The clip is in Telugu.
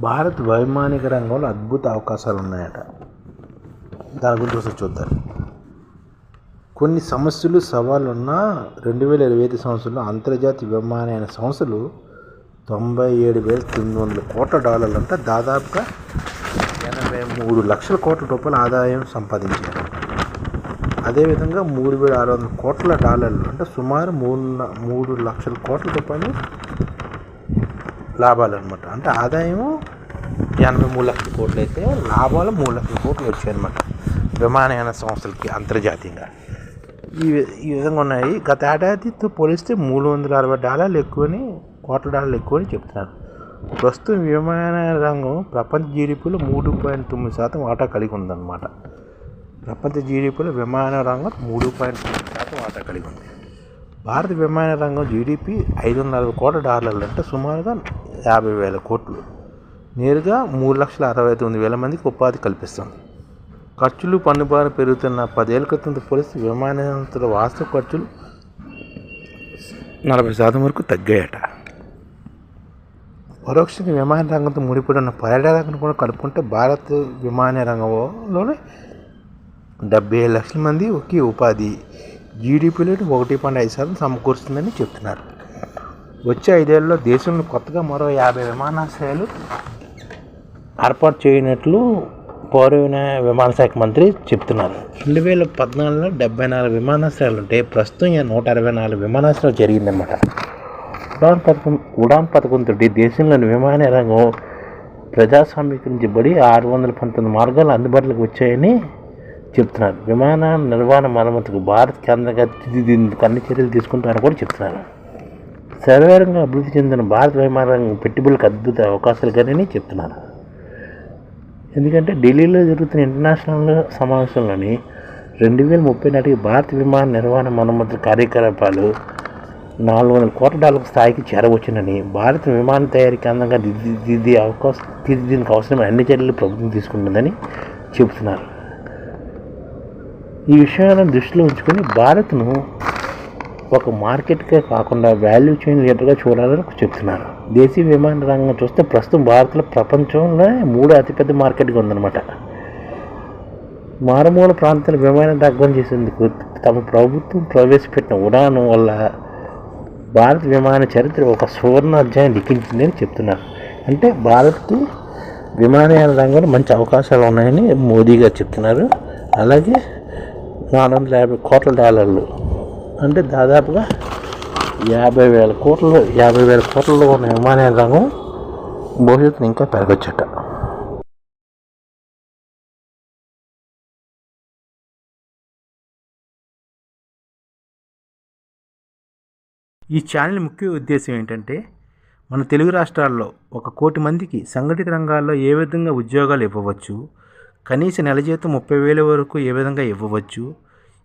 భారత్ వైమానిక రంగంలో అద్భుత అవకాశాలు ఉన్నాయట దాని గురించి ఒకసారి చూద్దాం. కొన్ని సమస్యలు సవాళ్ళు ఉన్న రెండు వేల ఇరవై ఐదు సంవత్సరంలో అంతర్జాతీయ విమానయాన సంస్థలు తొంభై ఏడు వేల తొమ్మిది వందల కోట్ల డాలర్లు అంటే దాదాపుగా ఎనభై మూడు లక్షల కోట్ల రూపాయల ఆదాయం సంపాదించారు. అదేవిధంగా మూడు వేల ఆరు వందల కోట్ల డాలర్లు అంటే సుమారు మూడు మూడు లక్షల కోట్ల రూపాయలు లాభాలు అనమాట అంటే ఆదాయం ఎనభై మూడు లక్షల కోట్లు అయితే లాభాలు మూడు లక్షల కోట్లు వచ్చాయన్నమాట విమానయాన సంస్థలకి అంతర్జాతీయంగా. ఈ ఈ విధంగా ఉన్నాయి. గత ఏడాదితో పోలిస్తే మూడు వందల అరవై డాలర్లు ఎక్కువని కోట్ల డాలర్లు ఎక్కువని చెప్తున్నారు. ప్రస్తుతం విమాన రంగం ప్రపంచ జీడిపిలో మూడు పాయింట్ తొమ్మిది శాతం వాటా కలిగి ఉందన్నమాట. ప్రపంచ జీడిపిలో విమాన రంగం మూడు పాయింట్ తొమ్మిది శాతం వాటా కలిగి ఉంది. భారత విమాన రంగం జీడిపి ఐదు వందల నలభై కోట్ల డాలర్లు అంటే సుమారుగా యాభై వేల కోట్లు. నేరుగా మూడు లక్షల అరవై తొమ్మిది వేల మందికి ఉపాధి కల్పిస్తుంది. ఖర్చులు పన్నుబారు పెరుగుతున్న పదేళ్ళ క్రితంతో పోలిస్తే విమానయాన వాస్తవ ఖర్చులు నలభై శాతం వరకు తగ్గాయట. పరోక్షంగా విమాన రంగంతో ముడిపడి ఉన్న పర్యాటకాన్ని కూడా కలుపుకుంటే భారత్ విమాన రంగంలోనే డెబ్బై ఏడు లక్షల మంది ఒకే ఉపాధి. జీడిపిలో ఒకటి పాయింట్ ఐదు శాతం సమకూరుస్తుందని చెప్తున్నారు. వచ్చే ఐదేళ్ళలో దేశంలో కొత్తగా మరో యాభై విమానాశ్రయాలు ఏర్పాటు చేయనట్లు పౌర విమానశాఖ విమాన శాఖ మంత్రి చెప్తున్నారు. రెండు వేల పద్నాలుగులో డెబ్బై నాలుగు విమానాశ్రయాలు ఉంటే ప్రస్తుతం ఈ నూట అరవై నాలుగు విమానాశ్రయాలు జరిగిందన్నమాట. ఉడాన్ పథకం ఉడాన్ పథకంతో దేశంలోని విమాన రంగం ప్రజాస్వామీకరించబడి ఆరు వందల పంతొమ్మిది మార్గాలు అందుబాటులోకి వచ్చాయని చెప్తున్నారు. విమాన నిర్వహణ మరమ్మతుకు భారత్ కేంద్రంగా తీర్చిదిద్దేందుకు అన్ని చర్యలు తీసుకుంటారని కూడా చెప్తున్నారు. సర్వేరంగా అభివృద్ధి చెందిన భారత విమాన రంగం పెట్టుబడులకు అద్భుత అవకాశాలు కానీ చెప్తున్నారు. ఎందుకంటే ఢిల్లీలో జరుగుతున్న ఇంటర్నేషనల్ సమావేశంలోని రెండు వేల ముప్పై నాటికి భారత విమాన నిర్వహణ మరమ్మతుల కార్యకలాపాలు నాలుగు వందల కోట్ల డాలర్ స్థాయికి చేరవచ్చునని భారత విమాన తయారీకి అందంగా దిద్ది అవకాశం తీర్చిదిద్దేందుకు అవసరమైన అన్ని చర్యలు ప్రభుత్వం తీసుకుంటుందని చెబుతున్నారు. ఈ విషయాలను దృష్టిలో ఉంచుకొని భారత్ను ఒక మార్కెట్గా కాకుండా వాల్యూ చైన్ లీడర్గా చూడాలని చెప్తున్నారు. దేశీయ విమాన రంగం చూస్తే ప్రస్తుతం భారత్లో ప్రపంచంలో మూడో అతిపెద్ద మార్కెట్గా ఉందన్నమాట. మారుమూల ప్రాంతాల విమాన రంగం చేసేందుకు తమ ప్రభుత్వం ప్రవేశపెట్టిన ఉడానం వల్ల భారత విమాన చరిత్ర ఒక సువర్ణ అధ్యాయం లిఖించిందని చెప్తున్నారు. అంటే భారత్కి విమానయాన రంగంలో మంచి అవకాశాలు ఉన్నాయని మోదీ గారు చెప్తున్నారు. అలాగే నాలుగు వందల యాభై కోట్ల డాలర్లు అంటే దాదాపుగా యాభై వేల కోట్లలో యాభై వేల కోట్లలో ఉన్న విమానయాన రంగం భవిష్యత్తును ఇంకా పెరగచ్చట. ఈ ఛానల్ ముఖ్య ఉద్దేశం ఏంటంటే మన తెలుగు రాష్ట్రాల్లో ఒక కోటి మందికి సంఘటిత రంగాల్లో ఏ విధంగా ఉద్యోగాలు ఇవ్వవచ్చు కనీస నెల జీతం ముప్పై వేల వరకు ఏ విధంగా ఇవ్వవచ్చు